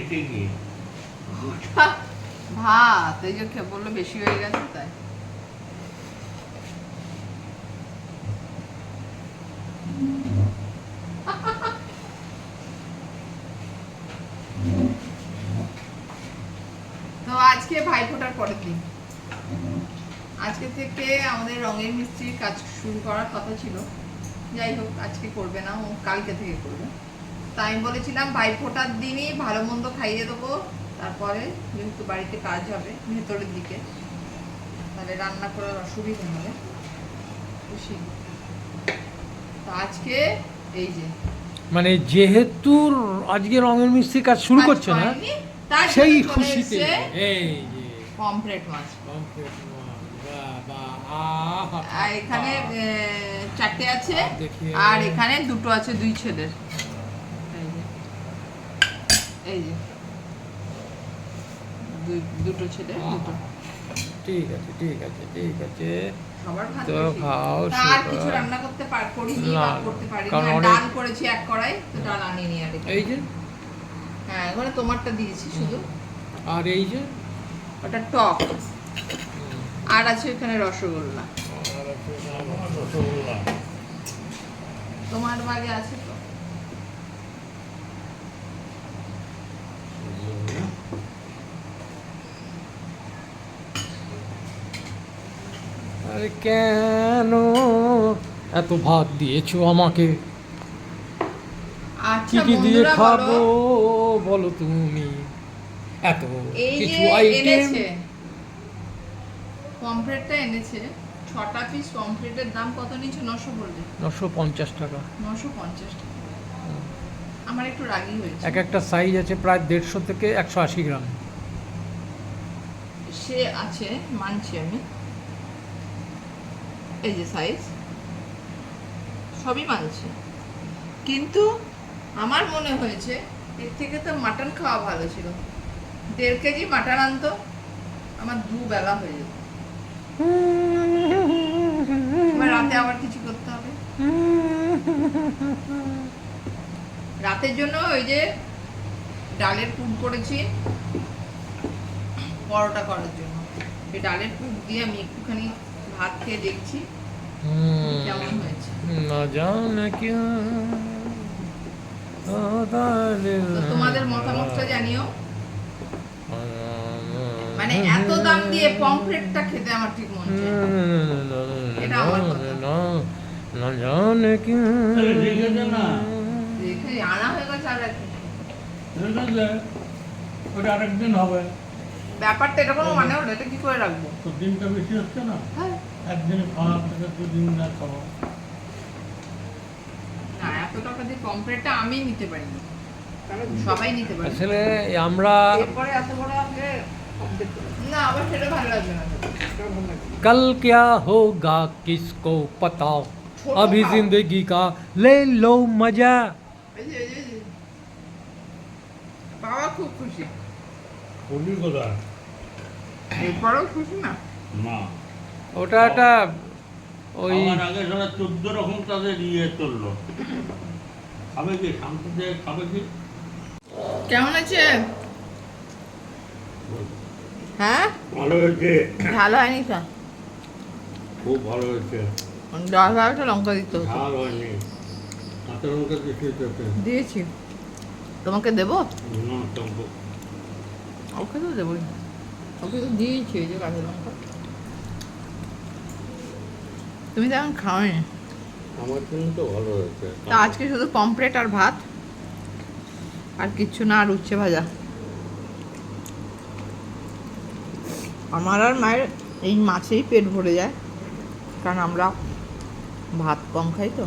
এটি কি ভাত, এই যে বলল বেশি হয়ে গেছে তাই। তো আজকে ভাইফোঁটার পরের দিন। আজকে থেকে আমাদের রঙের মিস্ত্রির কাজ শুরু করার কথা ছিল। যাই হোক, আজকে করবে না, ও কালকে থেকে করবে। তাই আমি বলেছিলাম ভাইফোঁটার দিনই ভালো মন্দ খাইয়ে দেবো তারপরে যেহেতু বাড়িতে কাজ হবে ভেতরের দিকে তাহলে রান্না করার অসুবিধা হবে। খুশি? তো আজকে এই যে। মানে যেহেতু আজকে রঙের মিস্ত্রি কাজ শুরু করছে না সেই খুশিতে এই যে। পমফ্রেট মাছ। পমফ্রেট এখানে। চারটে আছে আর এখানে দুটো আছে দুই ছেলের। এই যে। দুটো ছেলে দুটো। ঠিক আছে ঠিক আছে ঠিক আছে। তো খাও, আর কিছু রান্না করতে পার করিনি না, বা করতে পারিনি। কারণ ডাল করেছি এক কড়াই তো ডাল আনিনি আর এই যে। হ্যাঁ তোমারটা দিয়েছি শুধু। আর এই যে? ওটা টক। আর আছে এখানে রসগোল্লা। তোমার বাগে আছে তো? আরে কেন এত ভাত দিয়েছ আমাকে? কি আচ্ছা কি দিয়ে বন্ধুরা খাব বলো, তুমি? এত কিছু আইটেম এনেছে। পমফ্রেটটা এনেছে। ছটা পিস পমফ্রেটের দাম কত নিচ্ছে নশো বললে। নশো পঞ্চাশ টাকা। নশো পঞ্চাশ টাকা। আমার একটু রাগি হয়েছে। এক একটা সাইজ আছে প্রায় দেড়শো থেকে একশো আশি গ্রাম। সে আছে মানছি আমি। সাইজ সবই মানছি কিন্তু আমার মনে হয়েছে এর থেকে তো মাটন খাওয়া ভালো ছিল। দেড় কেজি মাটন আমার দু বেলা হয়ে যেত। রাতে আবার কিছু করতে হবে। রাতের জন্য ওই যে ডালের পুর করেছি, পরোটা করার জন্য। এই ডালের পুর দিয়ে আমি একটুখানি ভাত খেয়ে দেখছি। কেমন হয়েছে? না জানে ক্যা তোমাদের মতামতটা জানিও। মানে এত দাম দিয়ে পমফ্রেটটা খেতে আমার ঠিক মন এটা আমার কথা। না জানে না? দেখে আনা হয়ে গেছে আর ওটা আরেকদিন হবে। ব্যাপারটা এটা কোনো মানে হলো এটা কি করে রাখব? দিনটা বেশি হচ্ছে না? হ্যাঁ। একদিন খাওয়া থেকে দুদিন না খাওয়া না এত টাকা দিয়ে পমফ্রেটটা আমি নিতে পারি না সবাই নিতে পারে আসলে আমরা এরপরে এত বড় আগে না আবার সেটা ভালো লাগবে না সেটা ভালো লাগবে না। कल क्या होगा किसको पता छोड़ो अभी खाओ। जिंदगी का ले लो मजा এই যে, এই যে, এই যে। বাবা খুব খুশি খুবই কোথায় এরপরেও খুশি না না ওটা একটা ওই আমার আগে চোদ্দ রকম তাদের ইয়ে চলল। খাবে কি? শান্তিতে খাবে কি? কেমন আছে? হ্যাঁ? ভালো হয়েছে। ভালো হয়নি তো? খুব ভালো হয়েছে। দশ বারোটা লঙ্কা দিতে। হতো ঝাল হয়নি। কাঁচা লঙ্কা দিয়েছি তোমাকে দেবো? ওকে তো দেবোই ওকে তো দিয়েছি এই যে কাঁচা লঙ্কা। তুমি তো এখন খাওনি? আমার জন্য তো ভালো হয়েছে। তা আজকে শুধু পমফ্রেট আর ভাত আর কিচ্ছু না আর উচ্ছে ভাজা। আমার আর মায়ের এই মাছেই পেট ভরে যায় কারণ আমরা ভাত কম খাই তো।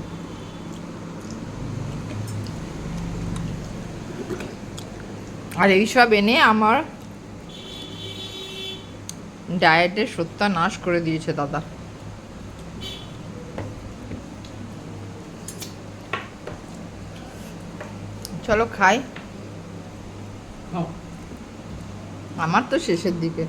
আর এইসব এনে আমার ডায়েটের সত্যানাশ করে দিয়েছে দাদা। চলো খাই। আমার তো শেষের দিকে।